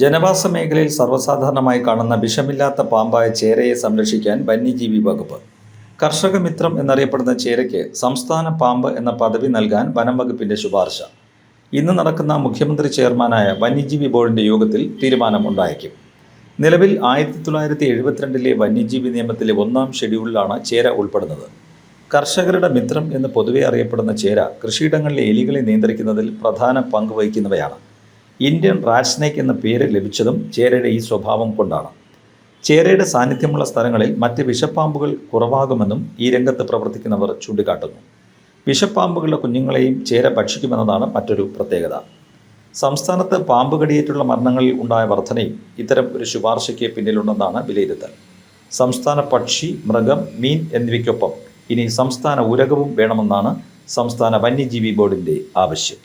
ജനവാസ മേഖലയിൽ സർവസാധാരണമായി കാണുന്ന വിഷമില്ലാത്ത പാമ്പായ ചേരയെ സംരക്ഷിക്കാൻ വന്യജീവി വകുപ്പ്. കർഷക മിത്രം എന്നറിയപ്പെടുന്ന ചേരയ്ക്ക് സംസ്ഥാന പാമ്പ് എന്ന പദവി നൽകാൻ വനം വകുപ്പിന്റെ ശുപാർശ. ഇന്ന് നടക്കുന്ന മുഖ്യമന്ത്രി ചെയർമാനായ വന്യജീവി ബോർഡിന്റെ യോഗത്തിൽ തീരുമാനമുണ്ടായേക്കും. നിലവിൽ ആയിരത്തി തൊള്ളായിരത്തി എഴുപത്തിരണ്ടിലെ വന്യജീവി നിയമത്തിലെ ഒന്നാം ഷെഡ്യൂളിലാണ് ചേര ഉൾപ്പെടുന്നത്. കർഷകരുടെ മിത്രം എന്ന് പൊതുവെ അറിയപ്പെടുന്ന ചേര കൃഷിയിടങ്ങളിലെ എലികളെ നിയന്ത്രിക്കുന്നതിൽ പ്രധാന പങ്ക് വഹിക്കുന്നവയാണ്. ഇന്ത്യൻ റാറ്റ് സ്നേക്ക് എന്ന പേര് ലഭിച്ചതും ചേരയുടെ ഈ സ്വഭാവം കൊണ്ടാണ്. ചേരയുടെ സാന്നിധ്യമുള്ള സ്ഥലങ്ങളിൽ മറ്റ് വിഷപ്പാമ്പുകൾ കുറവാകുമെന്നും ഈ രംഗത്ത് പ്രവർത്തിക്കുന്നവർ ചൂണ്ടിക്കാട്ടുന്നു. വിഷപ്പാമ്പുകളുടെ കുഞ്ഞുങ്ങളെയും ചേര ഭക്ഷിക്കുമെന്നതാണ് മറ്റൊരു പ്രത്യേകത. സംസ്ഥാനത്ത് പാമ്പ് കടിയേറ്റുള്ള മരണങ്ങളിൽ ഉണ്ടായ വർധനയും ഇത്തരം ഒരു ശുപാർശയ്ക്ക് പിന്നിലുണ്ടെന്നാണ് വിലയിരുത്തൽ. സംസ്ഥാന പക്ഷി മൃഗം മീൻ എന്നിവയ്ക്കൊപ്പം ഇനി സംസ്ഥാന ഉരകവും വേണമെന്നാണ് സംസ്ഥാന വന്യജീവി ബോർഡിന്റെ ആവശ്യം